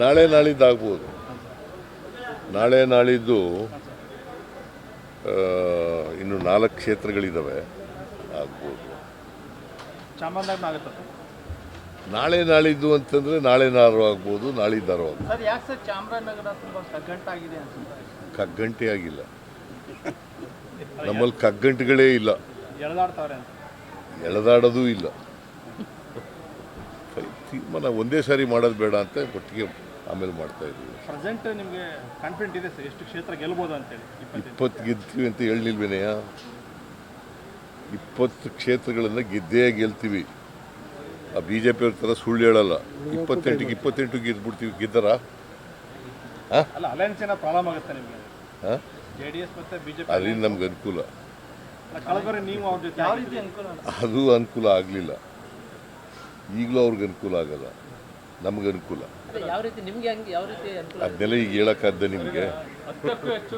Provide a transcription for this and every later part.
ನಾಳೆ ನಾಳಿದ್ದು ಆಗ್ಬೋದು ನಾಳೆ ನಾಳಿದ್ದು ಇನ್ನು ನಾಲ್ಕು ಕ್ಷೇತ್ರಗಳಿದ್ದಾವೆ ಆಗ್ಬೋದು. ನಾಳೆ ನಾಳಿದ್ದು ಅಂತಂದರೆ ನಾಳೆ ನಾರು ಆಗ್ಬೋದು ನಾಳಿದ್ದಾರು ಆಗ್ಬೋದು. ಕಗ್ಗಂಟೆ ಆಗಿಲ್ಲ. ನಮ್ಮಲ್ಲಿ ಕಗ್ಗಂಟುಗಳೇ ಇಲ್ಲ. ಎಳೆದಾಡೋದು ಇಲ್ಲ. ತೀರ್ಮಾನ ಒಂದೇ ಸಾರಿ ಮಾಡೋದು ಬೇಡ ಅಂತ ಒಟ್ಟಿಗೆ ಆಮೇಲೆ ಮಾಡ್ತಾ ಇದ್ದೀವಿ. ಪ್ರೆಸೆಂಟ್ ನಿಮಗೆ ಕಾನ್ಫಿಡೆಂಟ್ ಇದೆ ಸರ್? ಎಷ್ಟು ಕ್ಷೇತ್ರ ಗೆಲ್ಬೋದು ಅಂತೇಳಿ? ಇಪ್ಪತ್ತು ಗೆಲ್ತೀವಿ ಅಂತ ಹೇಳಿಲ್ವೇನೆಯ ಇಪ್ಪತ್ತು ಕ್ಷೇತ್ರಗಳನ್ನು ಗೆದ್ದೇ ಗೆಲ್ತೀವಿ. ಆ ಬಿ ಜೆ ಪಿಯವ್ರ ಥರ ಸುಳ್ಳು ಹೇಳಲ್ಲ. ಇಪ್ಪತ್ತೆಂಟಿಗೆ ಇಪ್ಪತ್ತೆಂಟು ಗೆದ್ಬಿಡ್ತೀವಿ. ಗೆದ್ದರ? ಅಲ್ಲ ಅಲಯನ್ಸ್ ಏನೋ ಪ್ರಾಬ್ಲಮ್ ಆಗುತ್ತೆ ನಿಮಗೆ? ಹಾಂ ಜೆ ಡಿ ಎಸ್ ಮತ್ತೆ ಅದರಿಂದ ನಮ್ಗೆ ಅನುಕೂಲ. ಕಳೆದವರೆ ನೀವು ಅವ್ರ ಜೊತೆ ಅನುಕೂಲ ಅದು ಅನುಕೂಲ ಆಗಲಿಲ್ಲ. ಈಗಲೂ ಅವ್ರಿಗೆ ಅನುಕೂಲ ಆಗಲ್ಲ. ನಮ್ಗೆ ಅನುಕೂಲ. ಯಾವ ರೀತಿ ನಿಮ್ಗೆ ಯಾವ ರೀತಿ ಅನುಕೂಲ ಅದನ್ನೆಲ್ಲ ಈಗ ಹೇಳೋಕ್ಕಾದ್ದ ನಿಮಗೆ.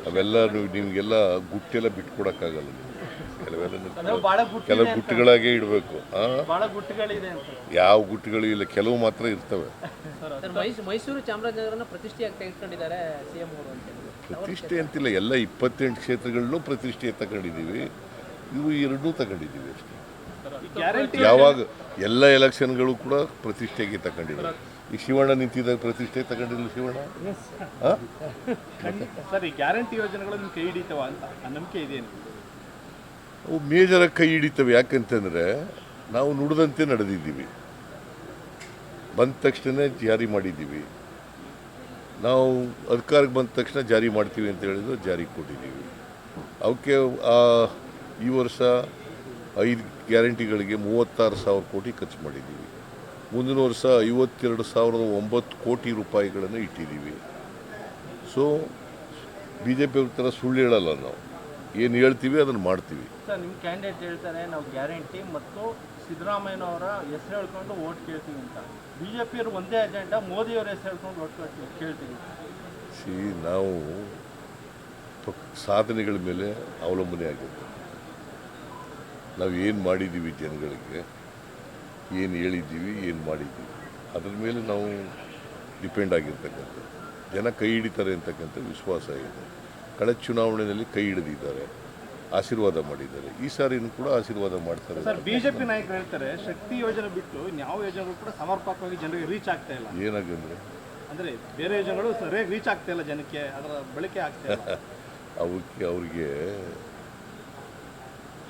ಅವೆಲ್ಲ ನೀವು ನಿಮಗೆಲ್ಲ ಗುಟ್ಟೆಲ್ಲ ಬಿಟ್ಕೊಡೋಕ್ಕಾಗಲ್ಲ. ಕೆಲವೆಲ್ಲ ಕೆಲವು ಗುಟ್ಟುಗಳಾಗೆ ಇಡಬೇಕು. ಹಾಂ ಗುಟ್ಟುಗಳಿದೆ ಅಂತ. ಯಾವ ಗುಟ್ಟುಗಳು ಇಲ್ಲ ಕೆಲವು ಮಾತ್ರ ಇರ್ತವೆ. ಸರ್ ಮೈಸೂರು ಮೈಸೂರು ಚಾಮರಾಜನಗರನ ಪ್ರತಿಷ್ಠೆಯಾಗಿ ತೆಗೆದುಕೊಂಡಿದ್ದಾರೆ ಪ್ರತಿಷ್ಠೆ ಅಂತಿಲ್ಲ ಎಲ್ಲ ಇಪ್ಪತ್ತೆಂಟು ಕ್ಷೇತ್ರಗಳನ್ನೂ ಪ್ರತಿಷ್ಠೆ ತಗೊಂಡಿದ್ದೀವಿ. ಇವು ಎರಡೂ ತಗೊಂಡಿದ್ದೀವಿ ಅಷ್ಟೇ. ಯಾವಾಗ ಎಲ್ಲ ಎಲೆಕ್ಷನ್ಗಳು ಕೂಡ ಪ್ರತಿಷ್ಠೆಗೆ ತಗೊಂಡಿಲ್ಲ ಈ ಶಿವಣ್ಣ ನಿಂತಿದ್ದಾಗ ಪ್ರತಿಷ್ಠೆ ತಗೊಂಡಿಲ್ಲ ಶಿವಣ್ಣ? ಸರ್ ಈ ಗ್ಯಾರಂಟಿ ಯೋಜನೆಗಳು ನಿಮ್ಗೆ ಕೈ ಹಿಡಿತವ ಅಂತ ನಂಬಿಕೆ ಇದೆ? ಅವು ಮೇಜರಾಗಿ ಕೈ ಹಿಡಿತವೆ. ಯಾಕಂತಂದರೆ ನಾವು ನುಡಿದಂತೆ ನಡೆದಿದ್ದೀವಿ. ಬಂದ ತಕ್ಷಣ ಜಾರಿ ಮಾಡಿದ್ದೀವಿ. ನಾವು ಅಧಿಕಾರಕ್ಕೆ ಬಂದ ತಕ್ಷಣ ಜಾರಿ ಮಾಡ್ತೀವಿ ಅಂತ ಹೇಳಿದ್ರು ಜಾರಿ ಕೊಟ್ಟಿದ್ದೀವಿ. ಅವಕ್ಕೆ ಆ, ಈ ವರ್ಷ ಐದು ಗ್ಯಾರಂಟಿಗಳಿಗೆ ಮೂವತ್ತಾರು ಸಾವಿರ ಕೋಟಿ ಖರ್ಚು ಮಾಡಿದ್ದೀವಿ. ಮುಂದಿನ ವರ್ಷ ಐವತ್ತೆರಡು ಸಾವಿರದ ಒಂಬತ್ತು ಕೋಟಿ ರೂಪಾಯಿಗಳನ್ನು ಇಟ್ಟಿದ್ದೀವಿ. ಸೊ ಬಿ ಜೆ ಪಿ ಥರ ಸುಳ್ಳು ಹೇಳಲ್ಲ ನಾವು. ಏನು ಹೇಳ್ತೀವಿ ಅದನ್ನು ಮಾಡ್ತೀವಿ. ಸರ್ ನಿಮ್ಮ ಕ್ಯಾಂಡಿಡೇಟ್ ಹೇಳ್ತಾರೆ ನಾವು ಗ್ಯಾರಂಟಿ ಮತ್ತು ಸಿದ್ದರಾಮಯ್ಯನವರ ಹೆಸರು ಹೇಳ್ಕೊಂಡು ಓಟ್ ಕೇಳ್ತೀವಿ ಅಂತ. ಬಿ ಜೆ ಪಿಯವರು ಒಂದೇ ಅಜೆಂಡಾ ಮೋದಿಯವ್ರ ಹೆಸರು ಹೇಳ್ಕೊಂಡು ಓಟ್ ಕೇಳ್ತೀವಿ. ಸಿ ನಾವು ಸಾಧನೆಗಳ ಮೇಲೆ ಅವಲಂಬನೆ ಆಗಿರ್ತೀವಿ ನಾವು ಏನು ಮಾಡಿದ್ದೀವಿ ಜನಗಳಿಗೆ ಏನು ಹೇಳಿದ್ದೀವಿ ಏನು ಮಾಡಿದ್ದೀವಿ ಅದ್ರ ಮೇಲೆ ನಾವು ಡಿಪೆಂಡ್ ಆಗಿರ್ತಕ್ಕಂಥದ್ದು. ಜನ ಕೈ ಹಿಡಿತಾರೆ ಅಂತಕ್ಕಂಥ ವಿಶ್ವಾಸ ಇದೆ. ಕಳೆದ ಚುನಾವಣೆಯಲ್ಲಿ ಕೈ ಹಿಡಿದಿದ್ದಾರೆ ಆಶೀರ್ವಾದ ಮಾಡಿದ್ದಾರೆ. ಈ ಸಾರಿನೂ ಕೂಡ ಆಶೀರ್ವಾದ ಮಾಡ್ತಾರೆ. ಸರ್ ಬಿಜೆಪಿ ನಾಯಕರು ಹೇಳ್ತಾರೆ ಶಕ್ತಿ ಯೋಜನೆ ಬಿಟ್ಟು ಯಾವ ಯೋಜನೆಗಳು ಕೂಡ ಸಮರ್ಪಕವಾಗಿ ಜನರಿಗೆ ರೀಚ್ ಆಗ್ತಾ ಇಲ್ಲ. ಏನಾಗಂದ್ರೆ? ಅಂದರೆ ಬೇರೆ ಯೋಜನೆಗಳು ಸರಿಯಾಗಿ ರೀಚ್ ಆಗ್ತಾ ಇಲ್ಲ ಜನಕ್ಕೆ ಅದರ ಬಳಕೆ ಆಗ್ತಾ ಇಲ್ಲ. ಅವಕ್ಕೆ ಅವ್ರಿಗೆ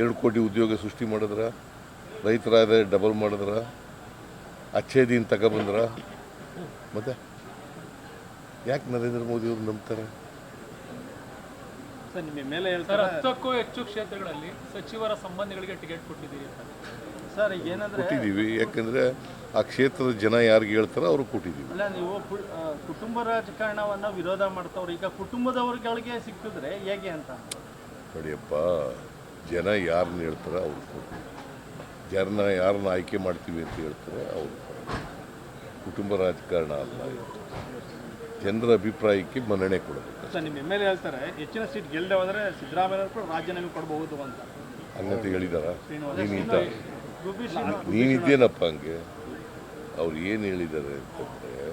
ಎರಡು ಕೋಟಿ ಉದ್ಯೋಗ ಸೃಷ್ಟಿ ಮಾಡಿದ್ರ ರೈತರ ಆದಾಯ ಡಬಲ್ ಮಾಡಿದ್ರ ಅಚ್ಚೇದಿನ ತಗೊಬಂದ್ರ ಮತ್ತೆ ಯಾಕೆ ನರೇಂದ್ರ ಮೋದಿ ಅವ್ರು ನಂಬ್ತಾರೆ? ಸರ್ ನಿಮ್ಮ ಮೇಲೆ ಹೇಳ್ತಾರೆ. ಹತ್ತಕ್ಕೂ ಹೆಚ್ಚು ಕ್ಷೇತ್ರಗಳಲ್ಲಿ ಸಚಿವರ ಸಂಬಂಧಿಗಳಿಗೆ ಟಿಕೆಟ್ ಕೊಟ್ಟಿದ್ದೀರಿ ಅಂತ. ಸರ್ ಈಗ ಏನಂದ್ರೆ ಕೊಟ್ಟಿದ್ದೀವಿ ಯಾಕಂದರೆ ಆ ಕ್ಷೇತ್ರದ ಜನ ಯಾರಿಗೆ ಹೇಳ್ತಾರೋ ಅವ್ರಿಗೆ ಕೊಟ್ಟಿದ್ದೀವಿ. ಅಲ್ಲ ನೀವು ಕುಟುಂಬ ರಾಜಕಾರಣವನ್ನು ವಿರೋಧ ಮಾಡ್ತಾವ್ರೆ. ಈಗ ಕುಟುಂಬದವ್ರಿಗೆ ಸಿಕ್ಕಿದ್ರೆ ಹೇಗೆ ಅಂತ? ನೋಡಿಯಪ್ಪ ಜನ ಯಾರನ್ನ ಹೇಳ್ತಾರೆ ಅವ್ರು ಕೊಡ್ತೀವಿ. ಜನನ ಯಾರನ್ನ ಆಯ್ಕೆ ಮಾಡ್ತೀವಿ ಅಂತ ಹೇಳ್ತಾರೆ ಅವ್ರು ಕುಟುಂಬ ರಾಜಕಾರಣ ಅಲ್ಲ. ಜನರ ಅಭಿಪ್ರಾಯಕ್ಕೆ ಮನ್ನಣೆ ಕೊಡಬೇಕು ಸರ್ ನಿಮ್ಮ ಎಂ ಎಲ್ ಎ ಹೇಳ್ತಾರೆ ಹೆಚ್ಚಿನ ಸೀಟ್ ಗೆಲ್ಲದೆ ಹೋದ್ರೆ ಸಿದ್ದರಾಮಯ್ಯ ಕೂಡ ರಾಜೀನಾಮೆ ಕೊಡಬಹುದು ಅಂತ. ಹಂಗಂತ ಹೇಳಿದಾರ? ನೀನು ಇದ್ದ ನೀನಿದ್ದೇನಪ್ಪ ಹಂಗೆ? ಅವ್ರು ಏನು ಹೇಳಿದ್ದಾರೆ ಅಂತಂದರೆ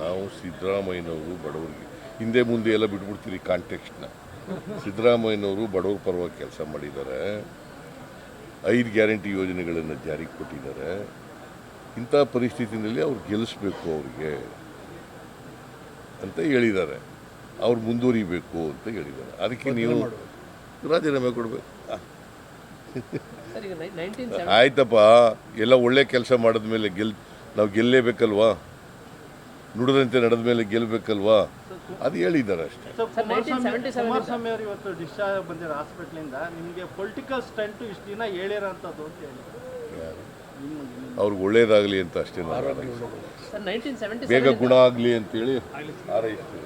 ನಾವು ಸಿದ್ದರಾಮಯ್ಯನವರು ಬಡವರಿಗೆ ಹಿಂದೆ ಮುಂದೆ ಎಲ್ಲ ಬಿಟ್ಬಿಡ್ತೀರಿ ಕಾಂಟೆಕ್ಸ್ಟ್ನ ಸಿದ್ದರಾಮಯ್ಯನವರು ಬಡವ್ರ ಪರವಾಗಿ ಕೆಲಸ ಮಾಡಿದ್ದಾರೆ. ಐದು ಗ್ಯಾರಂಟಿ ಯೋಜನೆಗಳನ್ನು ಜಾರಿಗೆ ಕೊಟ್ಟಿದ್ದಾರೆ. ಇಂಥ ಪರಿಸ್ಥಿತಿನಲ್ಲಿ ಅವ್ರು ಗೆಲ್ಲಿಸ್ಬೇಕು ಅವ್ರಿಗೆ ಅಂತ ಹೇಳಿದ್ದಾರೆ. ಅವ್ರು ಮುಂದುವರಿಬೇಕು ಅಂತ ಹೇಳಿದ್ದಾರೆ. ಅದಕ್ಕೆ ನೀವು ರಾಜೀನಾಮೆ ಕೊಡಬೇಕು. ಆಯ್ತಪ್ಪ. ಎಲ್ಲ ಒಳ್ಳೆ ಕೆಲಸ ಮಾಡಿದ್ಮೇಲೆ ಗೆಲ್ ನಾವು ಗೆಲ್ಲೇಬೇಕಲ್ವಾ? ನುಡಿದಂತೆ ನಡೆದ ಮೇಲೆ ಗೆಲ್ಲಬೇಕಲ್ವಾ ಅದು ಹೇಳಿದ್ದಾರೆ ಅಷ್ಟೇ. ಕುಮಾರಸ್ವಾಮಿ 1977 ಕುಮಾರಸ್ವಾಮಿ ಅವರು ಇವತ್ತು ಡಿಸ್ಚಾರ್ಜ್ ಬಂದಿರೋ ಹಾಸ್ಪಿಟ್ಲಿಂದ ನಿಮಗೆ ಪೊಲಿಟಿಕಲ್ ಸ್ಟಂಟ್ ಇಷ್ಟು ದಿನ ಹೇಳಿರೋಂಥದ್ದು ಅಂತ ಹೇಳಿ. ಅವ್ರಿಗೆ ಒಳ್ಳೇದಾಗಲಿ ಅಂತ ಅಷ್ಟೇ ಬೇಗ ಗುಣ ಆಗಲಿ ಅಂತೇಳಿ ಹಾರೈಸ್ತೀನಿ